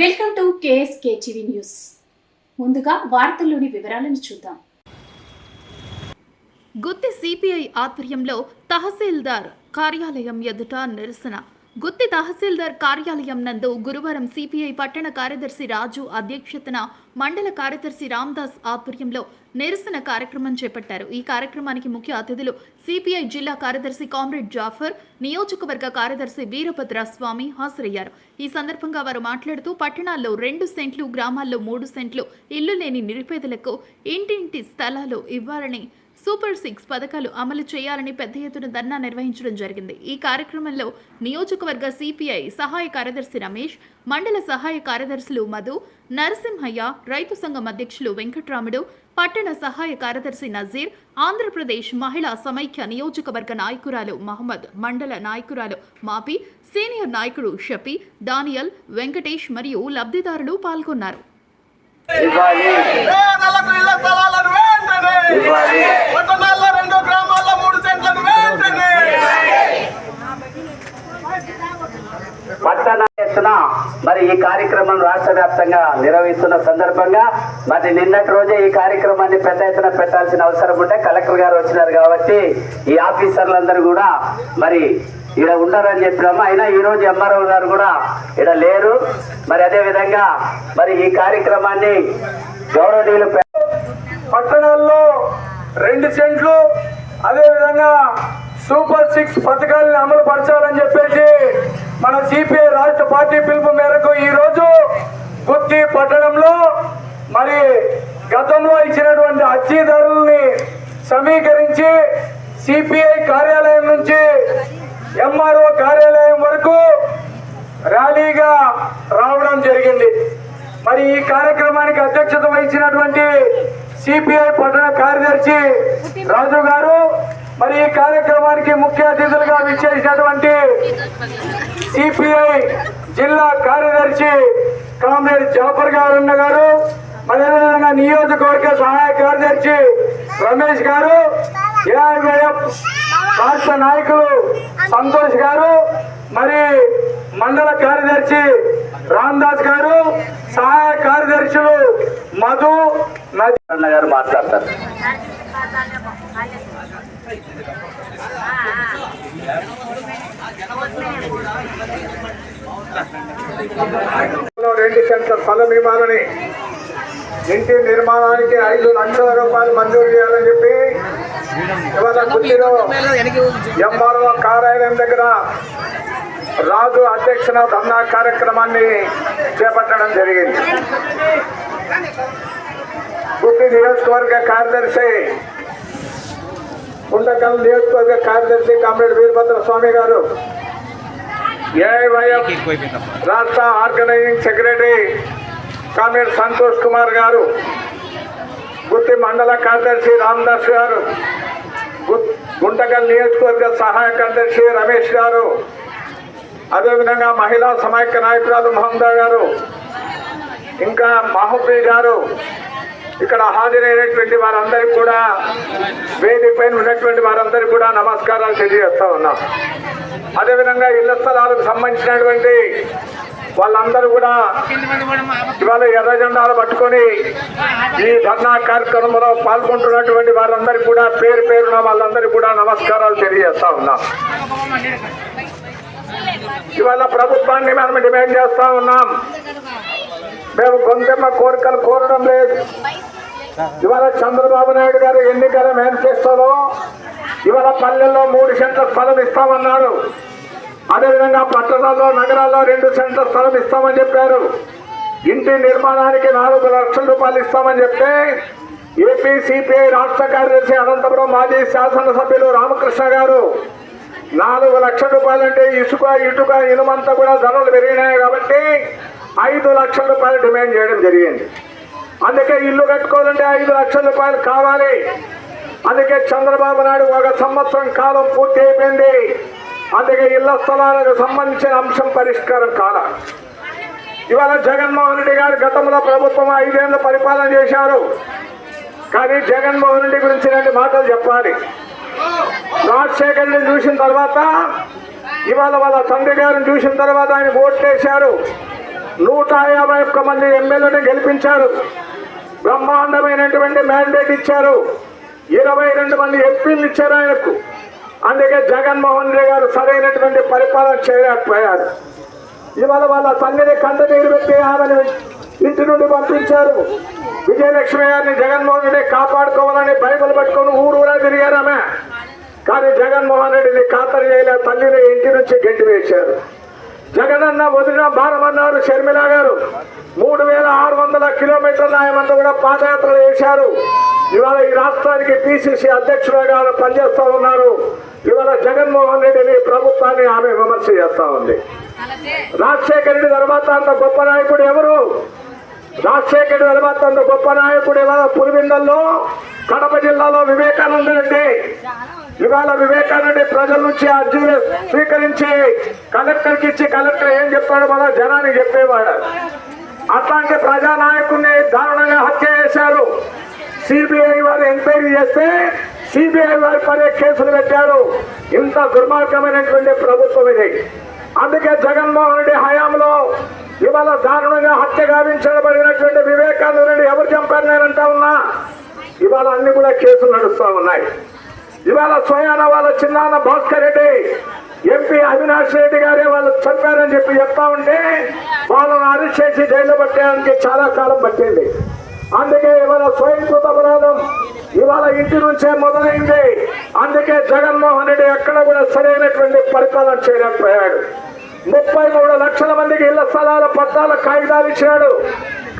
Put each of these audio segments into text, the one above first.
Welcome to KSK TV news. ముందుగా వార్తల్లోని వివరాలను చూద్దాం. గుత్తి సిపిఐ ఆధ్వర్యంలో తహసీల్దార్ కార్యాలయం ఎదుట నిరసన. గుత్తి తహసీల్దార్ కార్యాలయం నందు గురువారం సిపిఐ పట్టణ కార్యదర్శి రాజు అధ్యక్షతన మండల కార్యదర్శి రామ్దాస్ ఆధ్వర్యంలో నిరసన కార్యక్రమం చేపట్టారు. ఈ కార్యక్రమానికి ముఖ్య అతిథులు సిపిఐ జిల్లా కార్యదర్శి కామ్రేడ్ జాఫర్ నియోజకవర్గ కార్యదర్శి వీరభద్ర స్వామి హాజరయ్యారు. ఈ సందర్భంగా వారు మాట్లాడుతూ పట్టణాల్లో రెండు సెంట్లు గ్రామాల్లో మూడు సెంట్లు ఇల్లు లేని నిరుపేదలకు ఇంటింటి స్థలాలు ఇవ్వాలని సూపర్ సిక్స్ పథకాలు అమలు చేయాలని పెద్ద ఎత్తున ధర్నా నిర్వహించడం జరిగింది. ఈ కార్యక్రమంలో నియోజకవర్గ సిపిఐ సహాయ కార్యదర్శి రమేష్ మండల సహాయ కార్యదర్శులు మధు నరసింహయ్య రైతు సంఘం అధ్యక్షులు వెంకట్రాముడు పట్టణ సహాయ కార్యదర్శి నజీర్ ఆంధ్రప్రదేశ్ మహిళా సమైక్య నియోజకవర్గ నాయకురాలు మహమ్మద్ మండల నాయకురాలు మాపి సీనియర్ నాయకుడు షఫీ దానియల్ వెంకటేష్ మరియు లబ్ధిదారులు పాల్గొన్నారు. ఇవ్వాలి పేదలకు ఇళ్ళ స్థలాలను వెంటనే ఇవ్వాలి పట్టణాల్లో రెండు గ్రామాల్లో మూడు సెంట్లను వెంటనే పట్టణ ఎత్తున మరి ఈ కార్యక్రమం రాష్ట్ర వ్యాప్తంగా నిర్వహిస్తున్న సందర్భంగా మరి నిన్నటి రోజే ఈ కార్యక్రమాన్ని పెద్ద ఎత్తున పెట్టాల్సిన అవసరం ఉంటే కలెక్టర్ గారు వచ్చినారు కాబట్టి ఈ ఆఫీసర్లందరూ కూడా మరి ఇక్కడ ఉండరని చెప్పినాము. అయినా ఈ రోజు ఎంఆర్ఓ గారు కూడా ఇక్కడ లేరు. మరి అదే విధంగా మరి ఈ కార్యక్రమాన్ని గౌరవనీయులు పట్టణాల్లో రెండు సెంట్లు అదే విధంగా సూపర్ సిక్స్ పథకాలను అమలు పరచాలని చెప్పేసి మన సిపిఐ రాష్ట్ర పార్టీ పిలుపు మేరకు ఈరోజు గుత్తి పట్టణంలో మరి గతంలో ఇచ్చినటువంటి అర్జీదారుల్ని సమీకరించి సిపిఐ కార్యాలయం నుంచి ఎంఆర్ఓ కార్యాలయం వరకు ర్యాలీగా రావడం జరిగింది. మరి ఈ కార్యక్రమానికి అధ్యక్షత వహించినటువంటి సిపిఐ పట్టణ కార్యదర్శి రాజు గారు మరి ఈ కార్యక్రమానికి ముఖ్య అతిథులుగా విచ్చేసినటువంటి సిపిఐ జిల్లా కార్యదర్శి కామ్రేడ్ జాఫర్ గారు ఉన్న గారు మరి అదేవిధంగా నియోజకవర్గ సహాయ కార్యదర్శి రమేష్ గారు ఏఐఎఫ్ రాష్ట్ర నాయకులు సంతోష్ గారు మరి మండల కార్యదర్శి రామ్దాస్ గారు సహాయ కార్యదర్శులు మధు నది గారు మాట్లాడతారు. రెండు సెంటర్ స్థలం ఇవ్వాలని ఇంటి నిర్మాణానికి ఐదు లక్షల రూపాయలు మంజూరు చేయాలని చెప్పి ఇవాళ గుత్తిలో ఎంఆర్ఓ కార్యాలయం దగ్గర రాజు అధ్యక్షన ధర్నా కార్యక్రమాన్ని చేపట్టడం జరిగింది. గుత్తి నియోజకవర్గ కార్యదర్శి ఉండకల్ నియోజకవర్గ కార్యదర్శి కామ్రేడ్ వీరభద్ర స్వామి గారు ఏఐవైఎఫ్ రాష్ట్ర organising secretary comrade Santosh Kumar గారు గుత్తి మండల కార్యదర్శి రామదాస్ గారు గుంటకల్ నియోజకవర్గ సహాయ కార్యదర్శి రమేష్ గారు అదేవిధంగా మహిళా సమైక్య నాయకురాలు మహమ్మదా గారు ఇంకా మహబీ గారు ఇక్కడ హాజరైనటువంటి వారందరికీ కూడా వేదిక పైన ఉన్నటువంటి వారందరికీ కూడా నమస్కారాలు తెలియజేస్తా ఉన్నాం. అదేవిధంగా ఇళ్ళ స్థలాలకు సంబంధించినటువంటి వాళ్ళందరూ కూడా ఇవాళ ఎర్ర జెండాలు పట్టుకొని ఈ ధర్నా కార్యక్రమంలో పాల్గొంటున్నటువంటి వారందరికీ కూడా పేరు పేరున వాళ్ళందరికీ కూడా నమస్కారాలు తెలియజేస్తా ఉన్నాం. ఇవాళ ప్రభుత్వాన్ని మనం డిమాండ్ చేస్తా ఉన్నాం. మేము గొంతెమ్మ కోరికలు కోరడం లేదు. ఇవాళ చంద్రబాబు నాయుడు గారు ఎన్నికల మేనిఫెస్టోలో ఇవాళ పల్లెల్లో మూడు సెంట్ల స్థలం ఇస్తామన్నారు. అదేవిధంగా పట్టణాల్లో నగరాల్లో రెండు సెంట్ల స్థలం ఇస్తామని చెప్పారు. ఇంటి నిర్మాణానికి నాలుగు లక్షల రూపాయలు ఇస్తామని చెప్తే ఏపీ సిపిఐ రాష్ట్ర కార్యదర్శి అనంతపురం మాజీ శాసనసభ్యులు రామకృష్ణ గారు నాలుగు లక్షల రూపాయలంటే ఇసుక ఇటుక ఇనుమంతా కూడా ధరలు పెరిగినాయి కాబట్టి ఐదు లక్షల రూపాయలు డిమాండ్ చేయడం జరిగింది. అందుకే ఇల్లు కట్టుకోవాలంటే ఐదు లక్షల రూపాయలు కావాలి. అందుకే చంద్రబాబు నాయుడు ఒక సంవత్సరం కాలం పూర్తి అయిపోయింది. అందుకే ఇళ్ళ స్థలాలకు సంబంధించిన అంశం పరిష్కారం కాల. ఇవాళ జగన్మోహన్ రెడ్డి గారు గతంలో ప్రభుత్వం ఐదేళ్ళు పరిపాలన చేశారు. కానీ జగన్మోహన్ రెడ్డి గురించి రెండు మాటలు చెప్పాలి. రాజశేఖర్ని చూసిన తర్వాత ఇవాళ వాళ్ళ తండ్రి గారిని చూసిన తర్వాత ఆయన ఓట్లేశారు నూట యాభై ఒక్క మంది ఎమ్మెల్యేని గెలిపించారు. బ్రహ్మాండమైనటువంటి మ్యాండేట్ ఇచ్చారు. ఇరవై రెండు మంది ఎంపీలు ఇచ్చారు ఆయనకు. అందుకే జగన్మోహన్ రెడ్డి గారు సరైనటువంటి పరిపాలన చేయలేకపోయారు. ఇవాళ వాళ్ళ తల్లిని కంట నీరు పెట్టి ఆమెను ఇంటి నుండి పంపించారు. విజయలక్ష్మి గారిని జగన్మోహన్ రెడ్డి కాపాడుకోవాలని బైబిల్ పట్టుకొని ఊరు ఊరా తిరిగారు ఆమె. కానీ జగన్మోహన్ రెడ్డిని ఖాతరు చేయలే తల్లిని ఇంటి నుంచి గెంటి వేశారు. జగనన్న వదిన భారమన్నారు షర్మిల గారు మూడు వేల ఆరు వందల కిలోమీటర్ల ఆయమంతా కూడా పాదయాత్రలు వేశారు. ఇవాళ ఈ రాష్ట్రానికి పిసిసి అధ్యక్షులుగా పనిచేస్తూ ఉన్నారు. ఇవాళ జగన్మోహన్ రెడ్డిని ప్రభుత్వాన్ని ఆమె విమర్శ చేస్తా ఉంది. రాజశేఖర రెడ్డి తర్వాత అంత గొప్ప నాయకుడు ఎవరు? రాజశేఖర్ రెడ్డి గొప్ప నాయకుడు ఇవాళ పులివిందల్లో కడప జిల్లాలో వివేకానంద రెడ్డి. ఇవాళ వివేకానంద ప్రజల నుంచి అర్జీలు స్వీకరించి కలెక్టర్కి ఇచ్చి కలెక్టర్ ఏం చెప్పాడు మన జనానికి చెప్పేవాడు. అట్లాంటి ప్రజానాయకుడిని దారుణంగా హత్య చేశారు. సిబిఐ వారు ఎంక్వైరీ చేస్తే సిబిఐ వారి పడే కేసులు పెట్టారు. ఇంత దుర్మార్గమైనటువంటి ప్రభుత్వం ఇది. అందుకే జగన్మోహన్ రెడ్డి హయాంలో ఇవాళ దారుణంగా హత్య గావించబడినటువంటి వివేకానంద రెడ్డి ఎవరు చంపారు నేనంటా ఉన్నా? ఇవాళ అన్ని కూడా కేసులు నడుస్తూ ఉన్నాయి. ఇవాళ స్వయాన వాళ్ళ చిన్నాన్న భాస్కర్ రెడ్డి ఎంపీ అవినాష్ రెడ్డి గారే వాళ్ళు చంపారని చెప్పి చెప్తా ఉంటే వాళ్ళని అరెస్ట్ చేసి జైల్లో పట్టడానికి చాలా కాలం పట్టింది. అందుకే ఇవాళ స్వయంకృత అపరాధం ఇవాళ ఇంటి నుంచే మొదలైంది. అందుకే జగన్మోహన్ రెడ్డి ఎక్కడ కూడా సరైనటువంటి పరిపాలన చేయలేకపోయాడు. ముప్పై మూడు లక్షల మందికి ఇళ్ళ స్థలాల పట్టాల కాగితాలు ఇచ్చాడు.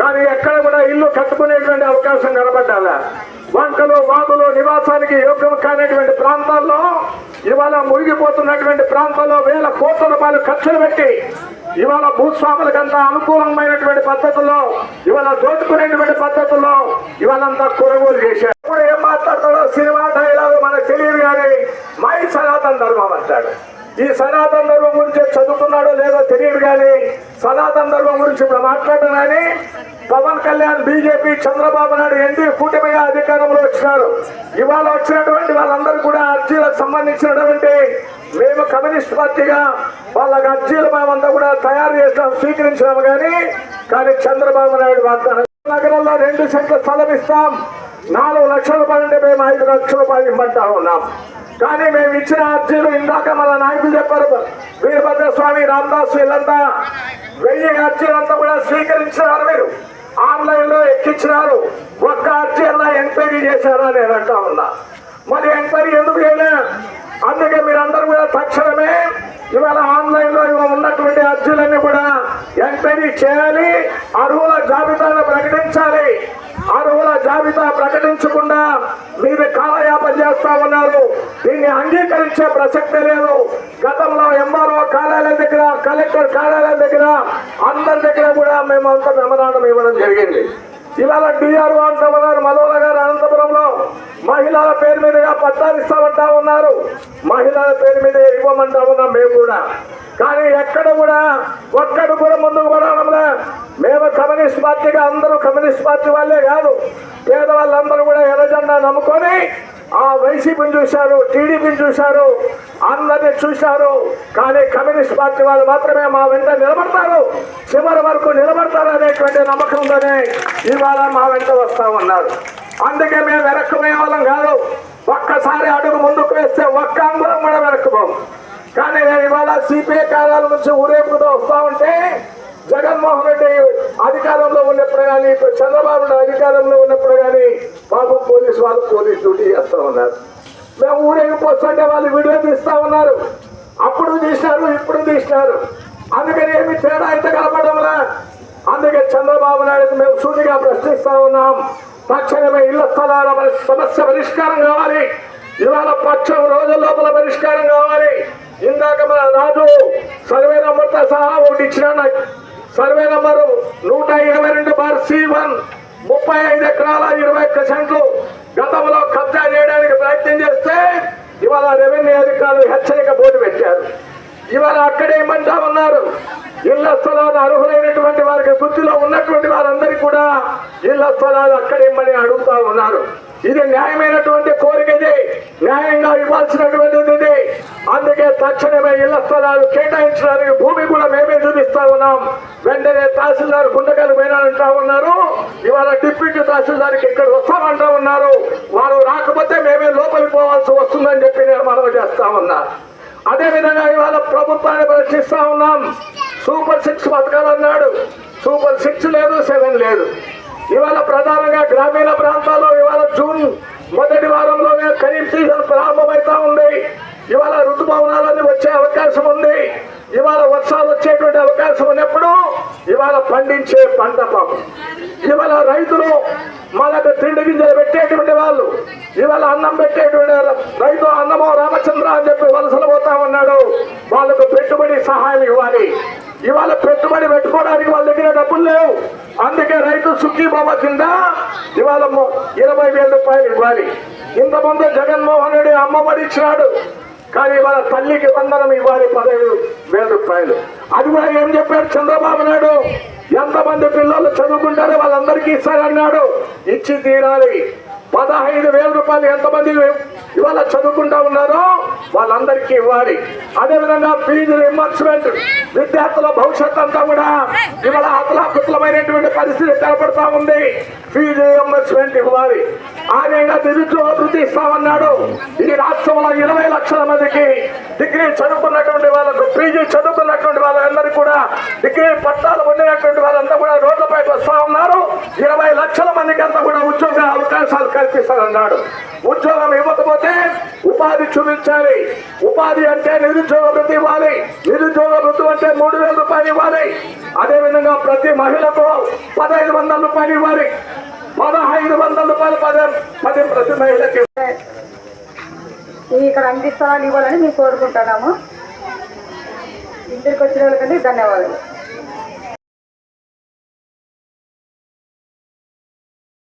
కానీ ఎక్కడ కూడా ఇల్లు కట్టుకునేటువంటి అవకాశం కనబడ్డాల. వంకలు వాగులు నివాసానికి యోగ్యం కానటువంటి ప్రాంతాల్లో ఇవాళ మునిగిపోతున్నటువంటి ప్రాంతాల్లో వేల కోట్ల రూపాయలు ఖర్చులు పెట్టి ఇవాళ భూస్వాములకంతా అనుకూలమైనటువంటి పద్ధతుల్లో ఇవాళ దోచుకునేటువంటి పద్ధతుల్లో ఇవాళంతా కొనుగోలు చేశారు. ఇప్పుడు ఏం మాట్లాడతాడో సినిమా డైలాగ్ మనకు తెలియదు కానీ మై సనాతన ధర్మం అంటాడు. ఈ సనాతన ధర్మం గురించి చదువుకున్నాడో లేదో తెలియదు కానీ సనాతన ధర్మం గురించి ఇప్పుడు మాట్లాడడం కానీ పవన్ కళ్యాణ్ బీజేపీ చంద్రబాబు నాయుడు ఎన్డీ కూటమిగా అధికారంలో వచ్చినారు. ఇవాళ వచ్చినటువంటి వాళ్ళందరూ కూడా అర్జీలకు సంబంధించినటువంటి మేము కమ్యూనిస్ట్ పార్టీగా వాళ్ళకి అర్జీలు మేమంతా కూడా తయారు చేసినాం స్వీకరించినాము కానీ కానీ చంద్రబాబు నాయుడు వాగ్దానం. నగరంలో రెండు సెంట్ల స్థలం ఇస్తాం. నాలుగు లక్షల రూపాయలు అంటే మేము ఐదు లక్షల రూపాయలు ఇవ్వమంటా ఉన్నాం. కానీ మేము ఇచ్చిన అర్జీలు ఇందాక మన నాయకులు చెప్పారు. వీరభద్ర స్వామి రామదాస్ వీళ్ళంతా వెయ్యి అర్జీలంతా కూడా స్వీకరించినారు మీరు. ఆన్లైన్లో ఎక్కించినారు. ఒక్క అర్జీ అన్నా ఎంక్వైరీ చేశారా నేను అంటా ఉన్నా. మరి ఎంక్వైరీ ఎందుకు చేయలే? అందుకే మీరందరూ కూడా తక్షణమే ఇవాళ ఆన్లైన్లో ఇవాళ ఉన్నటువంటి అర్జీలన్నీ కూడా ఎంక్వైరీ చేయాలి. అర్హుల జాబితాను ప్రకటించాలి. అర్హుల జాబితా ప్రకటించకుండా మీరు చేస్తా ఉన్నారు దీన్ని అంగీకరించే ప్రసక్తే లేదు. గతంలో ఎంఆర్ఓ కార్యాలయం దగ్గర కలెక్టర్ కార్యాలయం దగ్గర అందరి దగ్గర కూడా మేము అంత మెమరాండం ఇవ్వడం జరిగింది. ఇవాళ డిఆర్ఓ అంటా ఉన్నారు మలోల గారు అనంతపురంలో మహిళల పేరు మీదుగా పట్టాలు ఇస్తామంటా ఉన్నారు. మహిళల పేరు మీద ఇవ్వమంటా ఉన్నాం మేము కూడా. కానీ ఎక్కడ కూడా ఒక్కడు కూడా ముందుకు పడడంలే మేము కమ్యూనిస్ట్ పార్టీగా అందరూ కమ్యూనిస్ట్ పార్టీ వాళ్ళే కాదు. పేదవాళ్ళందరూ కూడా ఎర్రజెండా నమ్ముకొని ఆ వైసీపీని చూశారు టీడీపీని చూశారు అందరిని చూశారు. కానీ కమ్యూనిస్ట్ పార్టీ వాళ్ళు మాత్రమే మా వెంట నిలబడతారు. చివరి వరకు నిలబడతారు అనేటువంటి నమ్మకంతోనే ఇవాళ మా వెంట వస్తామన్నారు అందుకే మేము వెనక్కుపోయే వాళ్ళం కాదు. ఒక్కసారి అడుగు ముందుకు వేస్తే ఒక్క అంగుళం కూడా వెనక్కుపోము కానీ నేను ఇవాళ సిపిఐ కాలాల నుంచి ఊరేపుతో వస్తా ఉంటే జగన్మోహన్ రెడ్డి అధికారంలో ఉన్నప్పుడు కానీ ఇప్పుడు చంద్రబాబు అధికారంలో ఉన్నప్పుడు కానీ పాపం పోలీసు వాళ్ళు పోలీస్ డ్యూటీ చేస్తూ ఉన్నారు. మేము ఊరేగిపోతుంటే వాళ్ళు వీడియో తీస్తూ ఉన్నారు. అప్పుడు తీసినారు ఇప్పుడు తీసినారు. అందుకని ఏమి తేడా అయితే కలపడంలా అందుకే చంద్రబాబు నాయుడు మేము సూటిగా ప్రశ్నిస్తా ఉన్నాం. తక్షణమే ఇళ్ళ స్థలాల సమస్య పరిష్కారం కావాలి. ఇవాళ పక్షం రోజుల లోపల పరిష్కారం కావాలి. ఇందాక మన రాజు సర్వే నంబర్తో సహా ఒకటి ఇచ్చినా నాకు నూట ఇరవై రెండు బార్ సి వన్ ముప్పై ఐదు ఎకరాల ఇరవై ఒక్క సెంట్లు గతంలో కబ్జా చేయడానికి ప్రయత్నం చేస్తే ఇవాళ రెవెన్యూ అధికారులు హెచ్చరిక బోర్డు పెట్టారు. ఇవాళ అక్కడే ఇమ్మంటా ఉన్నారు. ఇళ్ళ స్థలాలు అర్హులైనటువంటి వారికి వృత్తిలో ఉన్నటువంటి వారందరికీ కూడా ఇళ్ళ స్థలాలు అక్కడ ఇమ్మని అడుగుతా ఉన్నారు. ఇది న్యాయమైనటువంటి కోరిక ఇది. న్యాయంగా ఇవ్వాల్సినటువంటిది అందుకే తక్షణమే ఇళ్ళ స్థలాలు కేటాయించడానికి భూమి కూడా మేమే చూపిస్తా ఉన్నాం. వెంటనే తహసీల్దార్ గుండెకాయలు పోయినారంటా ఉన్నారు. ఇవాళ డిప్యూటీ తహసీల్దార్కి ఇక్కడ వస్తామంటా ఉన్నారు. వారు రాకపోతే మేమే లోపలికి పోవాల్సి వస్తుందని చెప్పి నేను మనవి చేస్తా ఉన్నా. అదేవిధంగా ఇవాళ ప్రభుత్వాన్ని ప్రశ్నిస్తా ఉన్నాం. సూపర్ సిక్స్ పథకాలు అన్నాడు. సూపర్ సిక్స్ లేదు సెవెన్ లేదు. ఇవాళ ప్రధానంగా గ్రామీణ ప్రాంతాల్లో ఇవాళ జూన్ మొదటి వారంలోనే ఖరీఫ్ సీజన్ ప్రారంభమవుతా ఉంది. ఇవాళ ఋతుభవనాలన్నీ వచ్చే అవకాశం ఉంది. ఇవాళ వర్షాలు వచ్చేటువంటి అవకాశం ఉన్నప్పుడు ఇవాళ పండించే పంట పాపం. ఇవాళ రైతులు మనకు తిండి గింజలు పెట్టేటువంటి వాళ్ళు ఇవాళ అన్నం పెట్టేటువంటి రైతు అన్నమో రామచంద్ర అని చెప్పి వలసలు పోతా ఉన్నాడు. వాళ్ళకు పెట్టుబడి సహాయం ఇవ్వాలి. ఇవాళ పెట్టుబడి పెట్టుకోవడానికి వాళ్ళ దగ్గర డబ్బులు లేవు. అందుకే రైతు సుఖీ బాబా కింద ఇవాళ మొ- ఇరవై వేల రూపాయలు ఇవ్వాలి. ఇంతకుముందు జగన్మోహన్ రెడ్డి అమ్మఒడి ఇచ్చినాడు. కానీ ఇవాళ తల్లికి వందనం ఇవ్వాలి పదహైదు వేల రూపాయలు. అది కూడా ఏం చెప్పాడు చంద్రబాబు నాయుడు? ఎంతమంది పిల్లలు చదువుకుంటారో వాళ్ళందరికీ ఇస్తారన్నాడు ఇచ్చి తీరాలి. పదహైదు వేల రూపాయలు ఎంతమంది ఇవాళ చదువుకుంటా ఉన్నారో వాళ్ళందరికీ ఇవ్వాలి. అదేవిధంగా ఫీజు రిమర్స్మెంట్ విద్యార్థుల భవిష్యత్ అంతా కూడా ఇవాళ అతలాకుతలమైనటువంటి పరిస్థితి కనపడతా ఉంది. ఫీజు రియంబర్స్మెంట్ ఇవ్వాలి. ఆనంగా నిరుద్యోగ వృత్తి ఇస్తామన్నాడు. ఈ రాష్ట్రంలో ఇరవై లక్షల మందికి డిగ్రీ చదువుకున్నటువంటి వాళ్ళకు పీజీ చదువుకున్నటువంటి వాళ్ళందరికీ కూడా డిగ్రీ పట్టాలు పొందినటువంటి వాళ్ళంతా కూడా రోడ్లపైకి వస్తా ఉన్నారు. ఇరవై లక్షల మందికి అంతా కూడా ఉద్యోగ అవకాశాలు కల్పిస్తారన్నాడు ఉద్యోగం ఇవ్వకపోతే ఉపాధి చూపించాలి. ఉపాధి అంటే నిరుద్యోగ వృత్తి ఇవ్వాలి. నిరుద్యోగ వృత్తి అంటే మూడు వేల రూపాయలు ఇవ్వాలి. అదేవిధంగా ప్రతి మహిళకు పదహైదు వందల రూపాయలు ఇవ్వాలి. పదహైదు వందల రూపాయలు పదే పదే ప్రతి మహిళకి. ఇవి ఇక్కడ అందిస్తారని ఇవ్వాలని మేము కోరుకుంటున్నాము. ఇంటికి వచ్చిన వాళ్ళకంటే ధన్యవాదాలు.